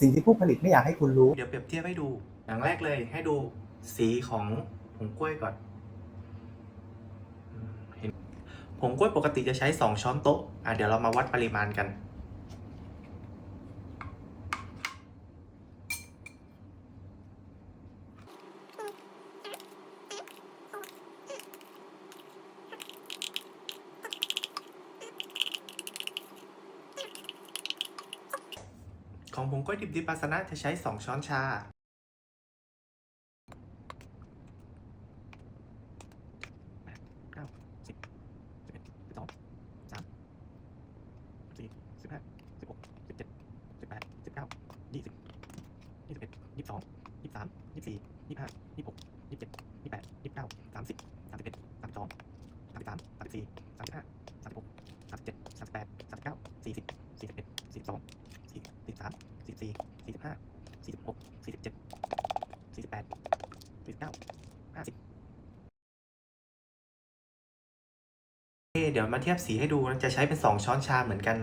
สิ่งที่ผู้ผลิตไม่อยากให้คุณรู้ เดี๋ยวเปรียบเทียบให้ดู อย่างแรกเลยให้ดูสีของผงกล้วยก่อนผงกล้วยปกติจะใช้ 2 ช้อนโต๊ะอะเดี๋ยวเรามาวัดปริมาณกัน ของผงกล้วยดิบดิปาสนะจะใช้ 2 ช้อนชาเก้าสิบสิบเอ็ดสิบสองสามสี่สิบห้าสิบหกสิบเจ็ดสิบแปดสิบเก้ายี่สิบยี่สิบเอ็ดยี่สิบสองยี่สิบสามยี่สิบสี่ยี่สิบห้ายี่สิบหกยี่สิบเจ็ดยี่สิบแปดยี่สิบเก้าสามสิบสามสิบเอ็ดสามสิบสองสามสิบสามสามสิบสี่สามสิบห้าสามสิบหกสามสิบเจ็ดสามสิบแปดสามสิบเก้าสี่สิบสี่สิบเอ็ดสี่สิบสองามสิบสี่สี่สิบห้าสี่สิบหกสี่สิบเจ็ดสี่สิบแปดสี่สิบเก้าห้าสิบเดี๋ยวมาเทียบสีให้ดูนะจะใช้เป็นสองช้อนชาเหมือนกัน